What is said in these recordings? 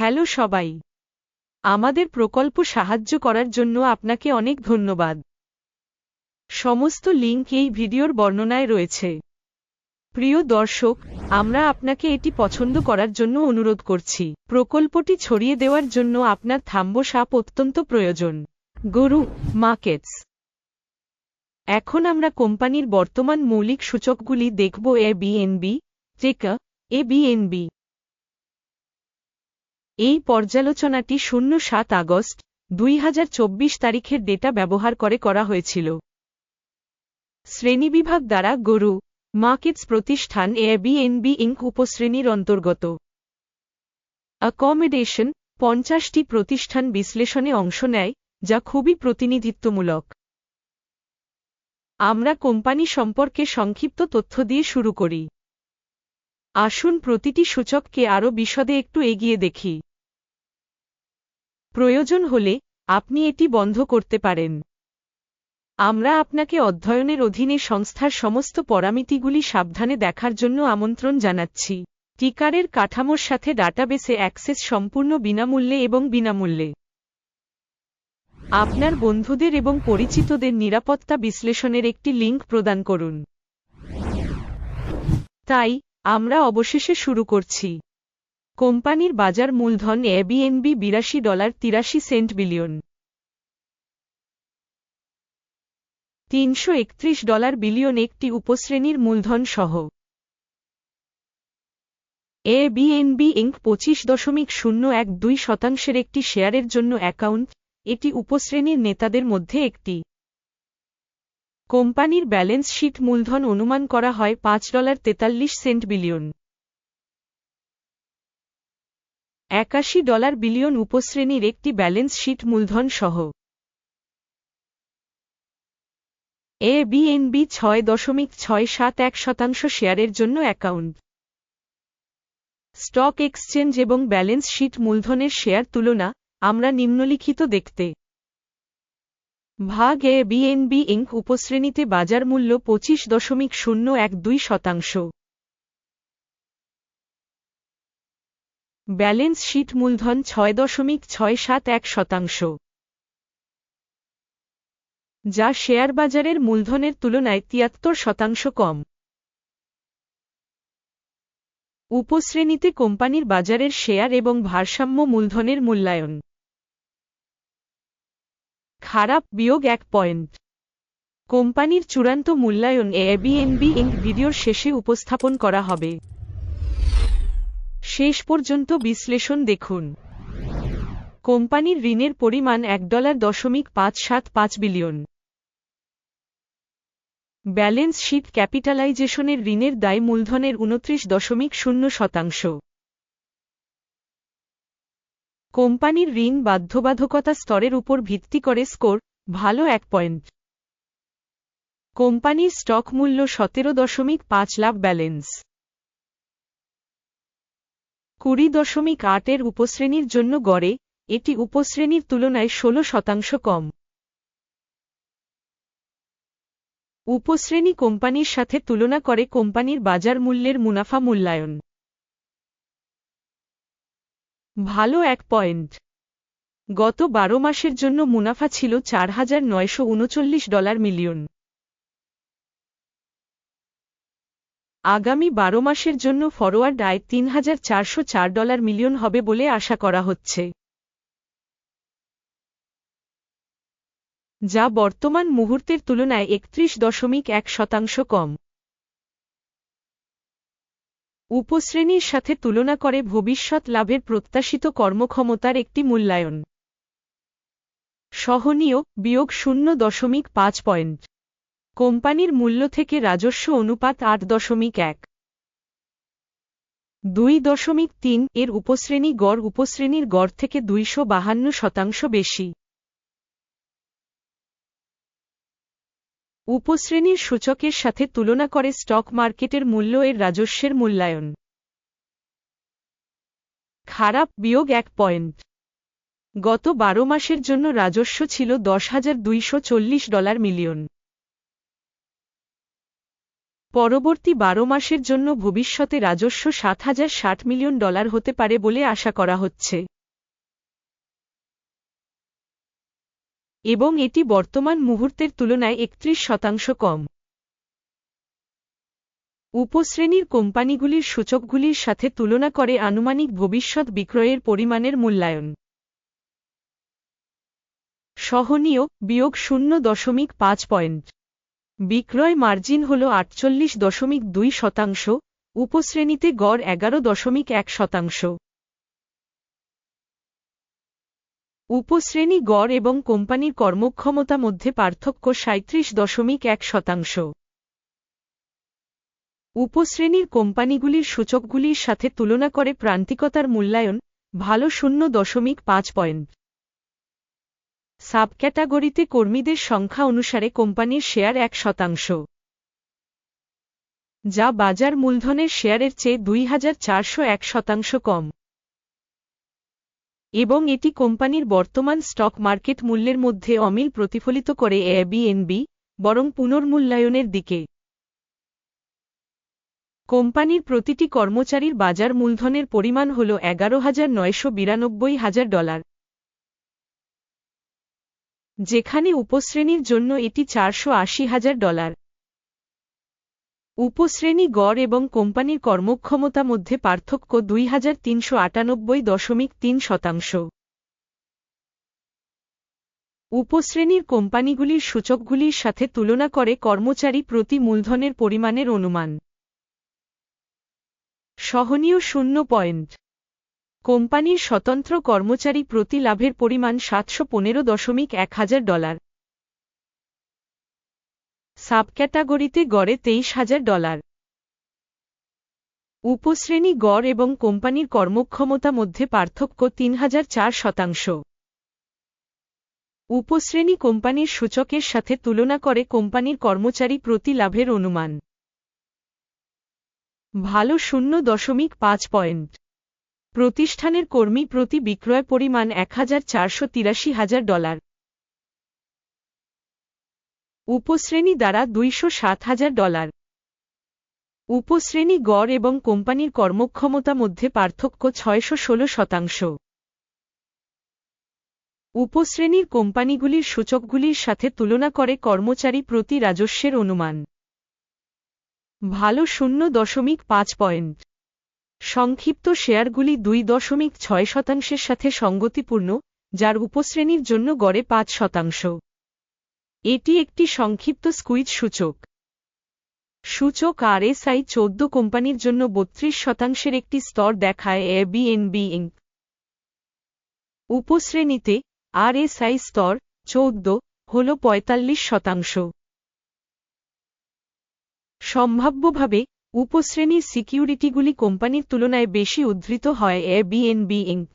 Hello সবাই। আমাদের প্রকল্প সাহায্য করার জন্য আপনাকে অনেক ধন্যবাদ। সমস্ত লিঙ্ক এই ভিডিওর বর্ণনায় রয়েছে। প্রিয় দর্শক, আমরা আপনাকে এটি পছন্দ করার জন্য অনুরোধ করছি। প্রকল্পটি ছড়িয়ে দেওয়ার জন্য আপনার থাম্ব সাপ অত্যন্ত প্রয়োজন। গরু, মার্কেটস। এখন আমরা কোম্পানির বর্তমান মৌলিক সূচকগুলি দেখব এ বিএনবি টেকা এ বিএনবি এই পর্যালোচনাটি শূন্য সাত আগস্ট, দুই হাজার চব্বিশ তারিখের ডেটা ব্যবহার করে করা হয়েছিল। শ্রেণীবিভাগ দ্বারা গরু, মার্কেটস প্রতিষ্ঠান এবিএনবি ইঙ্ক উপশ্রেণীর অন্তর্গত। অ্যাকমোডেশন পঞ্চাশটি প্রতিষ্ঠান বিশ্লেষণে অংশ নেয়, যা খুবই প্রতিনিধিত্বমূলক। আমরা কোম্পানি সম্পর্কে সংক্ষিপ্ত তথ্য দিয়ে শুরু করি। আসুন প্রতিটি সূচককে আরও বিশদে একটু এগিয়ে দেখি। প্রয়োজন হলে আপনি এটি বন্ধ করতে পারেন। আমরা আপনাকে অধ্যয়নের অধীনে সংস্থার সমস্ত পরামিতিগুলি সাবধানে দেখার জন্য আমন্ত্রণ জানাচ্ছি। টিকারের কাঠামোর সাথে ডাটাবেসে অ্যাক্সেস সম্পূর্ণ বিনামূল্যে এবং বিনামূল্যে। আপনার বন্ধুদের এবং পরিচিতদের নিরাপত্তা বিশ্লেষণের একটি লিঙ্ক প্রদান করুন। তাই, আমরা অবশেষে শুরু করছি। কোম্পানির বাজার মূলধন এবিএনবি বিরাশি ডলার তিরাশি সেন্ট বিলিয়ন। তিনশো একত্রিশ ডলার বিলিয়ন একটি উপশ্রেণীর মূলধন সহ। এ বিএনবি ইঙ্ক পঁচিশ দশমিক শূন্য এক দুই শতাংশের একটি শেয়ারের জন্য অ্যাকাউন্ট, এটি উপশ্রেণীর নেতাদের মধ্যে একটি। কোম্পানির ব্যালেন্স শিট মূলধন অনুমান করা হয় পাঁচ ডলার তেতাল্লিশ সেন্ট বিলিয়ন। একাশি ডলার বিলিয়ন উপশ্রেণীর একটি ব্যালেন্স শিট মূলধন সহ এ বিএনবি ছয় দশমিক ছয় সাত এক শতাংশ শেয়ারের জন্য অ্যাকাউন্ট। স্টক এক্সচেঞ্জ এবং ব্যালেন্স শিট মূলধনের শেয়ার তুলনা, আমরা নিম্নলিখিত দেখতে। ভাগ এ বিএনবি ইঙ্ক উপশ্রেণীতে বাজার মূল্য পঁচিশ দশমিক শূন্য এক দুই শতাংশ। ব্যালেন্স শীট মূলধন ছয় দশমিক ছয় সাত এক শতাংশ। যা শেয়ার বাজারের মূলধনের তুলনায় তিয়াত্তর শতাংশ কম। উপশ্রেণীতে কোম্পানির বাজারের শেয়ার এবং ভারসাম্য মূলধনের মূল্যায়ন। খারাপ বিয়োগ এক পয়েন্ট। কোম্পানির চূড়ান্ত মূল্যায়ন এবিএনবি ইঙ্ক ভিডিওর শেষে উপস্থাপন করা হবে। শেষ পর্যন্ত বিশ্লেষণ দেখুন। কোম্পানির ঋণের পরিমাণ এক ডলার দশমিক পাঁচ সাত পাঁচ বিলিয়ন। ব্যালেন্স শিট ক্যাপিটালাইজেশনের ঋণের দায় মূলধনের উনত্রিশ দশমিক শূন্য শতাংশ। কোম্পানির ঋণ বাধ্যবাধকতা স্তরের উপর ভিত্তি করে স্কোর, ভালো এক পয়েন্ট। কোম্পানির স্টক মূল্য সতেরো দশমিক পাঁচ লাভ ব্যালেন্স। কুড়ি দশমিক আটের উপশ্রেণীর জন্য গড়ে, এটি উপশ্রেণীর তুলনায় ষোলো শতাংশ কম। উপশ্রেণী কোম্পানির সাথে তুলনা করে কোম্পানির বাজার মূল্যের মুনাফা মূল্যায়ন। ভালো এক পয়েন্ট। গত বারো মাসের জন্য মুনাফা ছিল চার হাজার নয়শো উনচল্লিশ ডলার মিলিয়ন। আগামী বারো মাসের জন্য ফরওয়ার্ড আয় তিন হাজার চারশো চার ডলার মিলিয়ন হবে বলে আশা করা হচ্ছে। যা বর্তমান মুহূর্তের তুলনায় একত্রিশ দশমিক এক শতাংশ কম। উপশ্রেণীর সাথে তুলনা করে ভবিষ্যৎ লাভের প্রত্যাশিত কর্মক্ষমতার একটি মূল্যায়ন। সহনীয় বিয়োগ শূন্য দশমিক পাঁচ পয়েন্ট। কোম্পানির মূল্য থেকে রাজস্ব অনুপাত আট দশমিক এক। দুই দশমিক তিন এর উপশ্রেণী গড় উপশ্রেণীর গড় থেকে দুইশো বাহান্ন শতাংশ বেশি। উপশ্রেণীর সূচকের সাথে তুলনা করে স্টক মার্কেটের মূল্য এর রাজস্বের মূল্যায়ন। খারাপ বিয়োগ এক পয়েন্ট। গত বারো মাসের জন্য রাজস্ব ছিল দশ হাজার দুইশো চল্লিশ ডলার মিলিয়ন। পরবর্তী বারো মাসের জন্য ভবিষ্যতে রাজস্ব সাত হাজার ষাট মিলিয়ন ডলার হতে পারে বলে আশা করা হচ্ছে। এবং এটি বর্তমান মুহূর্তের তুলনায় একত্রিশ শতাংশ কম। উপশ্রেণীর কোম্পানিগুলির সূচকগুলির সাথে তুলনা করে আনুমানিক ভবিষ্যৎ বিক্রয়ের পরিমাণের মূল্যায়ন। সহনীয় বিয়োগ শূন্য দশমিক পাঁচ পয়েন্ট। বিক্রয় মার্জিন হল আটচল্লিশ দশমিক দুই শতাংশ, উপশ্রেণীতে গড় এগারো দশমিক এক শতাংশ। উপশ্রেণী গড় এবং কোম্পানির কর্মক্ষমতা মধ্যে পার্থক্য সাঁত্রিশ দশমিক এক শতাংশ। উপশ্রেণীর কোম্পানিগুলির সূচকগুলির সাথে তুলনা করে প্রান্তিকতার মূল্যায়ন, ভালো শূন্য দশমিক পাঁচ পয়েন্ট। সাবক্যাটাগরিতে কর্মীদের সংখ্যা অনুসারে কোম্পানির শেয়ার এক শতাংশ। যা বাজার মূলধনের শেয়ারের চেয়ে দুই এক শতাংশ কম। এবং এটি কোম্পানির বর্তমান স্টক মার্কেট মূল্যের মধ্যে অমিল প্রতিফলিত করে এবিএনবি বরং পুনর্মূল্যায়নের দিকে। কোম্পানির প্রতিটি কর্মচারীর বাজার মূলধনের পরিমাণ হল এগারো হাজার নয়শো বিরানব্বই হাজার ডলার। যেখানে উপশ্রেণীর জন্য এটি চারশো আশি হাজার ডলার। উপশ্রেণী গড় এবং কোম্পানির কর্মক্ষমতা মধ্যে পার্থক্য দুই হাজার তিনশো আটানব্বই দশমিক তিন শতাংশ। উপশ্রেণীর কোম্পানিগুলির সূচকগুলির সাথে তুলনা করে কর্মচারী প্রতি মূলধনের পরিমাণের অনুমান। সহনীয় শূন্য পয়েন্ট। কোম্পানির স্বতন্ত্র কর্মচারী প্রতি লাভের পরিমাণ সাতশো পনেরো দশমিক এক হাজার ডলার। সাবক্যাটাগরিতে গড়ে তেইশ হাজার ডলার। উপশ্রেণী গড় এবং কোম্পানির কর্মক্ষমতা মধ্যে পার্থক্য তিন হাজার চার শতাংশ। উপশ্রেণী কোম্পানির সূচকের সাথে তুলনা করে কোম্পানির কর্মচারী প্রতি লাভের অনুমান। ভালো শূন্য দশমিক পাঁচ পয়েন্ট। প্রতিষ্ঠানের কর্মী প্রতি বিক্রয় পরিমাণ এক হাজার চারশো তিরাশি হাজার ডলার। উপশ্রেণী দ্বারা দুইশো সাত হাজার ডলার। উপশ্রেণী গড় এবং কোম্পানির কর্মক্ষমতা মধ্যে পার্থক্য ছয়শো ষোলো শতাংশ। উপশ্রেণীর কোম্পানিগুলির সূচকগুলির সাথে তুলনা করে কর্মচারী প্রতি রাজস্বের অনুমান। ভালো শূন্য দশমিক পাঁচ পয়েন্ট। সংক্ষিপ্ত শেয়ারগুলি দুই দশমিক ছয় শতাংশের সাথে সঙ্গতিপূর্ণ, যার উপশ্রেণীর জন্য গড়ে পাঁচ শতাংশ। এটি একটি সংক্ষিপ্ত স্কুইজ সূচক। সূচক আরএসআই চৌদ্দ কোম্পানির জন্য বত্রিশ শতাংশের একটি স্তর দেখায় এ বিএনবি ইঙ্ক উপশ্রেণীতে, আরএসআই স্তর চৌদ্দ হল পঁয়তাল্লিশ শতাংশ। সম্ভাব্যভাবে উপশ্রেণীর সিকিউরিটিগুলি কোম্পানির তুলনায় বেশি উদ্ধৃত হয় এ বিএনবি ইঙ্ক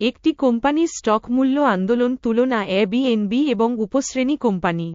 একটি কোম্পানির স্টক মূল্য আন্দোলন তুলনা এ বিএনবি এবং উপশ্রেণী কোম্পানি।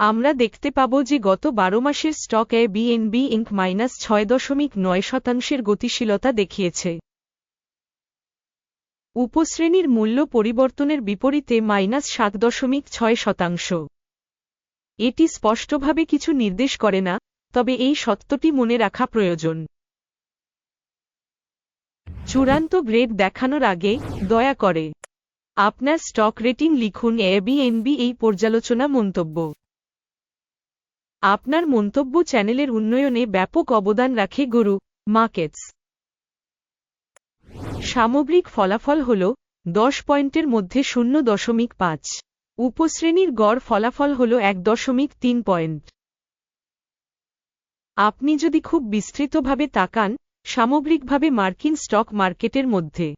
আমরা দেখতে পাব যে গত বারো মাসের stock A BNB inc minus ছয় দশমিক নয় শতাংশের গতিশীলতা দেখিয়েছে। উপশ্রেণীর মূল্য পরিবর্তনের বিপরীতে মাইনাস সাত দশমিক ছয় শতাংশ। এটি স্পষ্টভাবে কিছু নির্দেশ করে না, তবে এই সত্যটি মনে রাখা প্রয়োজন। চূড়ান্ত গ্রেড দেখানোর আগে দয়া করে আপনার স্টক রেটিং লিখুন এবিএনবি এই পর্যালোচনা মন্তব্য। আপনার মন্তব্য চ্যানেলের উন্নয়নে ব্যাপক অবদান রাখে গুরু মার্কেটস। সামগ্রিক ফলাফল হল দশ পয়েন্টের মধ্যে শূন্য দশমিক পাঁচ। উপশ্রেণীর গড় ফলাফল হল এক দশমিক তিন পয়েন্ট। আপনি যদি খুব বিস্তৃতভাবে তাকান, সামগ্রিকভাবে মার্কিন স্টক মার্কেটের মধ্যে।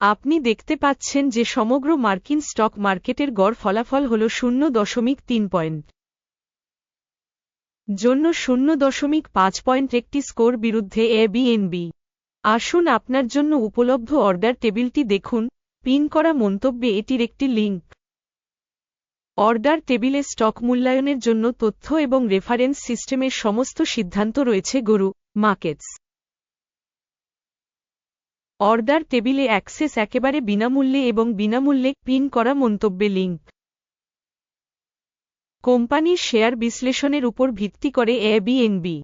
আপনি দেখতে পাচ্ছেন যে সমগ্র মার্কিন স্টক মার্কেটের গড় ফলাফল হল শূন্য দশমিক তিন পয়েন্ট। জন্য শূন্য দশমিক পাঁচ পয়েন্ট একটি স্কোর বিরুদ্ধে এ বিএনবি আসুন আপনার জন্য উপলব্ধ অর্ডার টেবিলটি দেখুন। পিন করা মন্তব্যে এটির একটি লিঙ্ক অর্ডার টেবিলে স্টক মূল্যায়নের জন্য তথ্য এবং রেফারেন্স সিস্টেমের সমস্ত সিদ্ধান্ত রয়েছে গরু মার্কেটস। অর্ডার টেবিলে অ্যাক্সেস একেবারে বিনামূল্যে এবং বিনামূল্যে পিন করা মন্তব্যে লিঙ্ক কোম্পানির শেয়ার বিশ্লেষণের উপর ভিত্তি করে এবিএনবি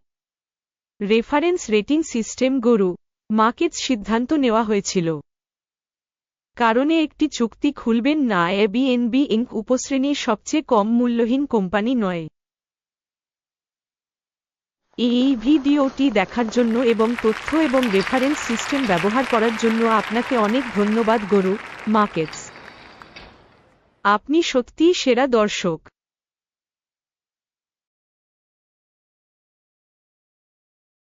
রেফারেন্স রেটিং সিস্টেম গরু মার্কেটস সিদ্ধান্ত নেওয়া হয়েছিল। কারণে একটি চুক্তি খুলবেন না। এবিএনবি ইঙ্ক উপশ্রেণীর সবচেয়ে কম মূল্যহীন কোম্পানি নয়। এই ভিডিওটি দেখার জন্য এবং তথ্য এবং রেফারেন্স সিস্টেম ব্যবহার করার জন্য আপনাকে অনেক ধন্যবাদ, গরু মার্কেটস। আপনি সত্যিই সেরা দর্শক।